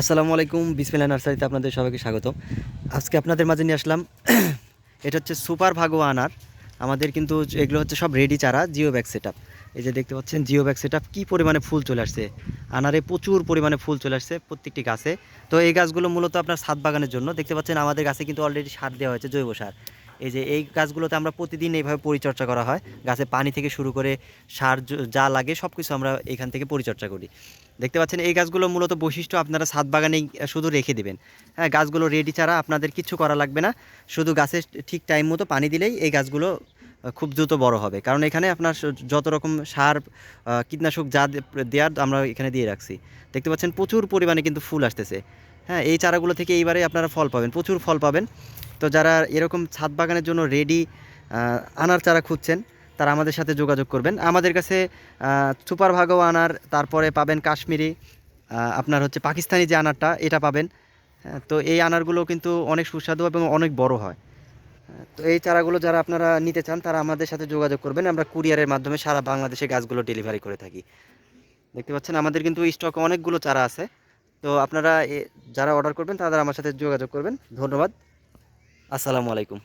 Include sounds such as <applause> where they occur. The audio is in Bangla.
আসসালামু আলাইকুম বিসমিল্লা নার্সারিতে আপনাদের সবাইকে স্বাগত আজকে আপনাদের মাঝে নিয়ে আসলাম, <clears throat> এটা হচ্ছে সুপার ভাগো আনার। আমাদের কিন্তু এগুলো হচ্ছে সব রেডি চারা, জিও ব্যাগ সেট এই যে দেখতে পাচ্ছেন, জিও ব্যাগ সেট কী পরিমাণে ফুল চলে আসছে। আনারে প্রচুর পরিমাণে ফুল চলে আসছে প্রত্যেকটি গাছে। তো এই গাছগুলো মূলত আপনার ছাদ বাগানের জন্য। দেখতে পাচ্ছেন, আমাদের গাছে কিন্তু অলরেডি সার দেওয়া হয়েছে জৈব সার। এই যে এই গাছগুলোতে আমরা প্রতিদিন এইভাবে পরিচর্যা করা হয়। গাছে পানি থেকে শুরু করে সার যা লাগে সব কিছু আমরা এখান থেকে পরিচর্যা করি। দেখতে পাচ্ছেন এই গাছগুলো মূলত বৈশিষ্ট্য আপনারা ছাদ বাগানেই শুধু রেখে দিবেন। হ্যাঁ গাছগুলো রেডি ছাড়া আপনাদের কিচ্ছু করা লাগবে না। শুধু গাছে ঠিক টাইম মতো পানি দিলেই এই গাছগুলো খুব দ্রুত বড় হবে। কারণ এখানে আপনার যত রকম সার কীটনাশক যা দেওয়ার আমরা এখানে দিয়ে রাখছি। দেখতে পাচ্ছেন প্রচুর পরিমাণে কিন্তু ফুল আসতেছে। হ্যাঁ এই চারাগুলো থেকে এইবারে আপনারা ফল পাবেন, প্রচুর ফল পাবেন। তো যারা এরকম ছাদ বাগানের জন্য রেডি আনার চারা খুঁজছেন, তারা আমাদের সাথে যোগাযোগ করবেন। আমাদের কাছে সুপার ভাগো আনার, তারপরে পাবেন কাশ্মীরি আপনার হচ্ছে পাকিস্তানি যে আনারটা, এটা পাবেন। তো এই আনারগুলো কিন্তু অনেক সুস্বাদু এবং অনেক বড় হয়। তো এই চারাগুলো যারা আপনারা নিতে চান, তারা আমাদের সাথে যোগাযোগ করবেন। আমরা কুরিয়ারের মাধ্যমে সারা বাংলাদেশে গাছগুলো ডেলিভারি করে থাকি। দেখতে পাচ্ছেন, আমাদের কিন্তু স্টকে অনেকগুলো চারা আছে। তো আপনারা যারা অর্ডার করবেন, তারা আমার সাথে যোগাযোগ করবেন। ধন্যবাদ। আসসালামু আলাইকুম।